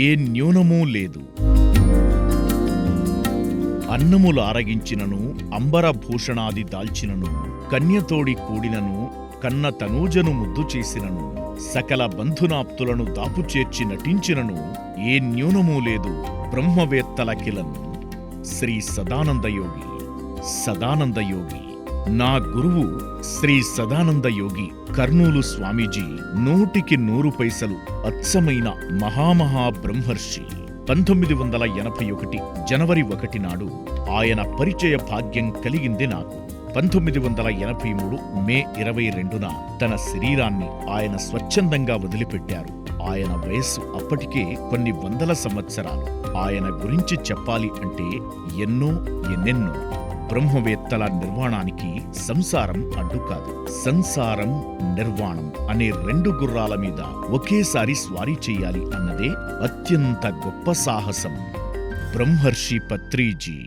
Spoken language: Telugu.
ఏ న్యూనమూ లేదు. అన్నములు ఆరగించినను అంబరభూషణాది దాల్చినను కన్యతోడి కూడినను కన్న తనూజను ముద్దు చేసినను సకల బంధునాప్తులను దాపుచేర్చి నటించినను ఏ న్యూనమూ లేదు బ్రహ్మవేత్తల కిలను శ్రీ సదానందయోగి సదానందయోగి. నా గురువు శ్రీ సదానందయోగి కర్నూలు స్వామీజీ నూటికి నూరు పైసలు అచ్చమైన మహామహా బ్రహ్మర్షి. పంతొమ్మిది వందల ఎనభై ఒకటి జనవరి ఒకటి నాడు ఆయన పరిచయ భాగ్యం కలిగింది నాకు. పంతొమ్మిది వందల ఎనభై మూడు మే ఇరవై రెండున తన శరీరాన్ని ఆయన స్వచ్ఛందంగా వదిలిపెట్టారు. ఆయన వయస్సు అప్పటికే కొన్ని వందల సంవత్సరాలు. ఆయన గురించి చెప్పాలి అంటే ఎన్నో ఎన్నెన్నో బ్రహ్మవేత్తల నిర్వాణానికి సంసారం అడ్డు కాదు. సంసారం నిర్వాణం అనే రెండు గుర్రాల మీద ఒకేసారి స్వారీ చెయ్యాలి అన్నదే అత్యంత గొప్ప సాహసం. బ్రహ్మర్షి పత్రిజీ.